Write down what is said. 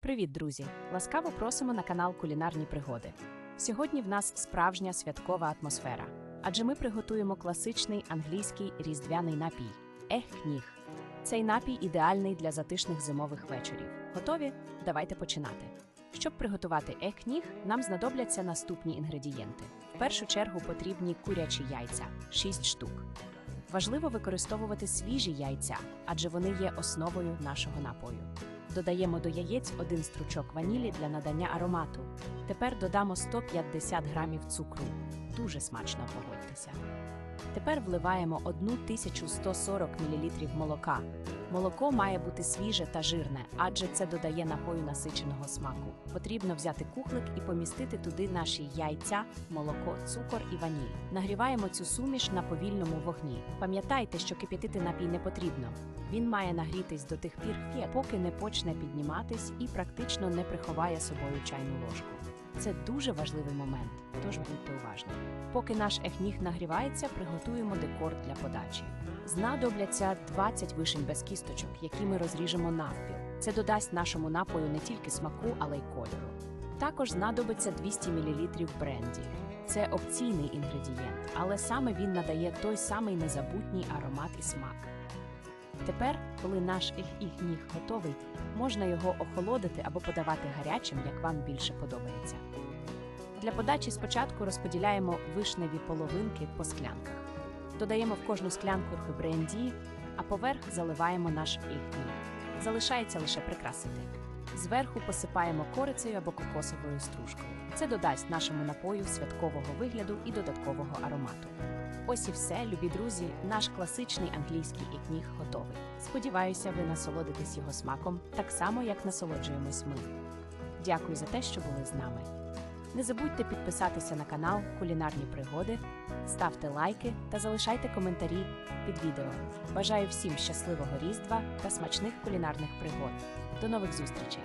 Привіт, друзі! Ласкаво просимо на канал Кулінарні пригоди. Сьогодні в нас справжня святкова атмосфера, адже ми приготуємо класичний англійський різдвяний напій ехніг. Цей напій ідеальний для затишних зимових вечорів. Готові? Давайте починати. Щоб приготувати ехніг, нам знадобляться наступні інгредієнти. В першу чергу потрібні курячі яйця 6 штук. Важливо використовувати свіжі яйця, адже вони є основою нашого напою. Додаємо до яєць один стручок ванілі для надання аромату. Тепер додамо 150 грамів цукру. Дуже смачно погодьтеся. Тепер вливаємо 1140 мл молока. Молоко має бути свіже та жирне, адже це додає напою насиченого смаку. Потрібно взяти кухлик і помістити туди наші яйця, молоко, цукор і ваніль. Нагріваємо цю суміш на повільному вогні. Пам'ятайте, що кип'ятити напій не потрібно. Він має нагрітись до тих пір, поки не почне підніматись і практично не приховає собою чайну ложку. Це дуже важливий момент, тож будьте уважні. Поки наш ехніг нагрівається, приготуємо декор для подачі. Знадобляться 20 вишень без кісточок, які ми розріжемо навпіл. Це додасть нашому напою не тільки смаку, але й кольору. Також знадобиться 200 мл бренді. Це опційний інгредієнт, але саме він надає той самий незабутній аромат і смак. Тепер, коли наш ехніг готовий, можна його охолодити або подавати гарячим, як вам більше подобається. Для подачі спочатку розподіляємо вишневі половинки по склянках. Додаємо в кожну склянку бренді, а поверх заливаємо наш ехніг. Залишається лише прикрасити. Зверху посипаємо корицею або кокосовою стружкою. Це додасть нашому напою святкового вигляду і додаткового аромату. Ось і все, любі друзі, наш класичний англійський ікніг готовий. Сподіваюся, ви насолодитесь його смаком так само, як насолоджуємось ми. Дякую за те, що були з нами. Не забудьте підписатися на канал Кулінарні пригоди, ставте лайки та залишайте коментарі під відео. Бажаю всім щасливого різдва та смачних кулінарних пригод. До нових зустрічей!